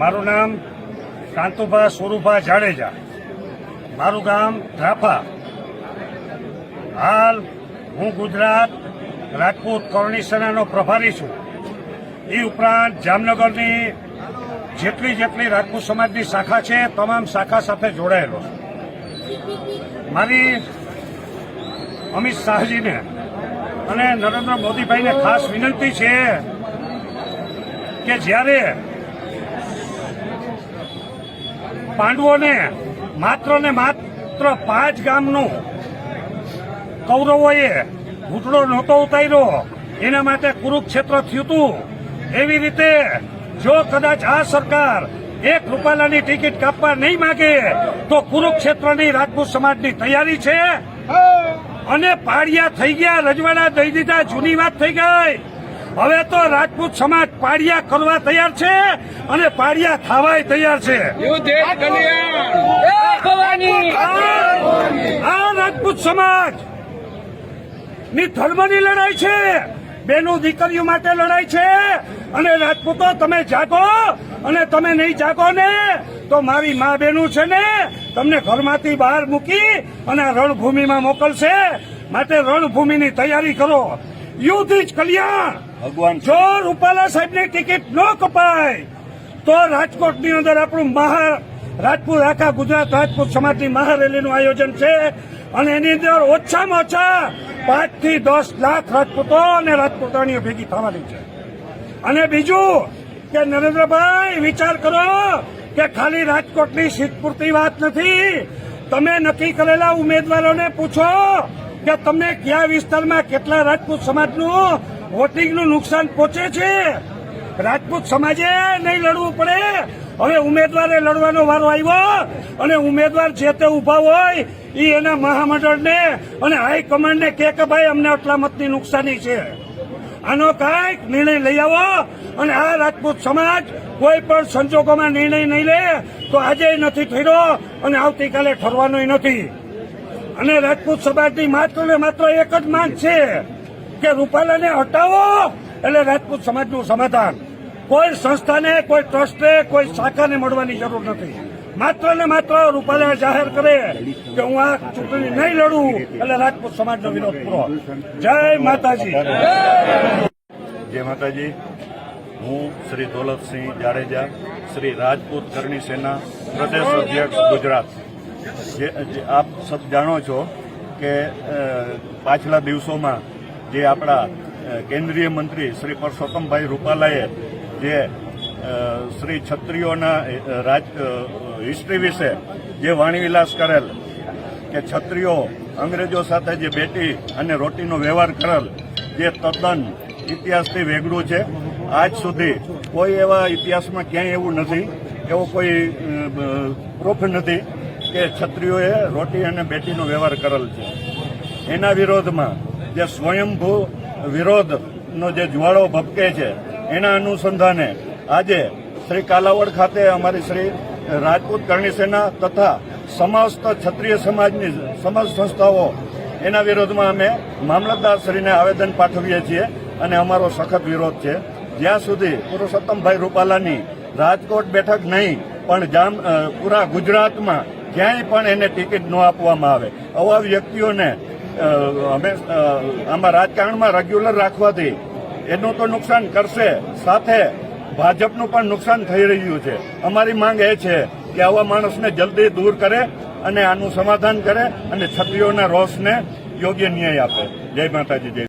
મારું નામ કાંતુભા સુરુભા જાડેજા. મારું ગામ ધ્રાફા હાલ હું ગુજરાત રાજપૂત કરણી સેનાનો પ્રભારી છું. એ ઉપરાંત જામનગરની જેટલી જેટલી રાજપૂત સમાજની શાખા છે, તમામ શાખા સાથે જોડાયેલો મારી અમિત શાહજીને અને નરેન્દ્ર મોદીભાઈને ખાસ વિનંતી છે કે જ્યારે પાંડવોને માત્ર ને માત્ર પાંચ ગામનું કૌરવોએ ઘૂંટડો નહોતો ઉતાર્યો. એના માટે કુરુક્ષેત્ર થયું હતું. એવી રીતે જો કદાચ આ સરકાર એક રૂપાલાની ટિકિટ કાપવા નહીં માંગે તો કુરુક્ષેત્રની રાજપૂત સમાજની તૈયારી છે. અને પાડિયા થઈ ગયા રજવાડા દઈ દીધા જૂની વાત થઈ ગઈ. હવે તો રાજપૂત સમાજ પાડિયા કરવા તૈયાર છે અને પાડિયા ખાવાય તૈયાર છે. આ રાજપૂત સમાજની ધર્મની લડાઈ છે. બેનો દીકરીઓ માટે લડાઈ છે. અને રાજપૂતો તમે જાગો અને તમે નહીં જાગો ને તો મારી મા બેનું છે ને તમને ઘરમાંથી બહાર મૂકી અને રણભૂમિમાં મોકલશે. માટે રણભૂમિની તૈયારી કરો. યુદ્ધ જ કલ્યાણ. ભગવાન. જો રૂપાલા સાહેબની ટિકિટ ન કપાય. તો રાજકોટની અંદર આપણું મહા રાજપૂત આખા ગુજરાત રાજપૂત સમાજની મહારેલીનું આયોજન છે. અને એની અંદર ઓછામાં ઓછા પાંચથી દસ લાખ રાજપૂતો અને રાજપૂતાણીઓ ભેગી થવાની છે. અને બીજું કે નરેન્દ્રભાઈ વિચાર કરો કે ખાલી રાજકોટની સીટ પૂરતી વાત નથી. તમે નક્કી કરેલા ઉમેદવારોને પૂછો કે તમને કયા વિસ્તારમાં કેટલા રાજપૂત સમાજનું વોટિંગનું નુકસાન પહોંચે છે? રાજપૂત સમાજે નહીં લડવું પડે. હવે ઉમેદવારે લડવાનો વારો આવ્યો અને ઉમેદવાર જે તે ઊભા હોય એ એના મહામંડળને અને હાઈકમાન્ડને કહે કે ભાઈ, અમને આટલા મતની નુકસાની છે. આનો કાંઈક નિર્ણય લઈ આવો અને આ રાજપૂત સમાજ કોઈ પણ સંજોગોમાં નિર્ણય નહીં લે તો આજે નથી થયો અને આવતીકાલે ઠરવાનો નથી. અને રાજપૂત સમાજની માત્ર ને માત્ર એક જ માંગ છે કે રૂપાલાને હટાવો એટલે રાજપૂત સમાજનું સમાધાન. કોઈ સંસ્થાને, કોઈ ટ્રસ્ટે, કોઈ શાખાને મળવાની જરૂર નથી. માત્ર ને માત્ર રૂપાલા જાહેર કરે કે હું આ ચૂંટણી નહીં લડું એટલે રાજપૂત સમાજનો વિરોધ પૂરો. જય માતાજી. જય માતાજી. હું શ્રી દોલતસિંહ જાડેજા, શ્રી રાજપૂત કરણી સેના પ્રદેશ અધ્યક્ષ ગુજરાત. જે આપ સબ જાણો છો કે પાછલા દિવસોમાં જે આપણા કેન્દ્રીય મંત્રી શ્રી પરસોત્તમભાઈ રૂપાલાએ જે શ્રી છત્રીઓના રાજ હિસ્ટ્રી વિશે જે વાણીવિલાસ કરેલ કે છત્રીઓ અંગ્રેજો સાથે જે બેટી અને રોટીનો વ્યવહાર કરેલ જે તદ્દન ઇતિહાસથી વેગળું છે, આજ સુધી કોઈ એવા ઇતિહાસમાં ક્યાંય એવું નથી, એવો કોઈ પ્રૂફ નથી. કે છત્રીઓએ રોટી અને બેટીનો વ્યવહાર કરેલ છે. એના વિરોધમાં જે સ્વયંભૂ વિરોધનો જે જ્વાળો ભપકે છે, એના અનુસંધાને આજે શ્રી કાલાવડ ખાતે અમારી શ્રી રાજપૂત કરણી સેના તથા સમસ્ત ક્ષત્રિય સમાજની સમસ્ત સંસ્થાઓ, એના વિરોધમાં અમે મામલતદારશ્રીને આવેદન પાઠવીએ છીએ અને અમારો સખત વિરોધ છે. જ્યાં સુધી પુરુષોત્તમભાઈ રૂપાલાની રાજકોટ બેઠક નહીં, પણ જામ પૂરા ગુજરાતમાં ક્યાંય પણ એને ટિકિટ ન આપવામાં આવે. આવા વ્યક્તિઓને અમે આમાં રાજકારણમાં રેગ્યુલર રાખવાથી એનું તો નુકસાન કરશે. સાથે ભાજપનું પણ નુકસાન થઈ રહ્યું છે. અમારી માંગ એ છે કે આવા માણસને જલ્દી દૂર કરે અને આનું સમાધાન કરે અને છત્રીઓના રોષને યોગ્ય ન્યાય આપે. જય માતાજી, જય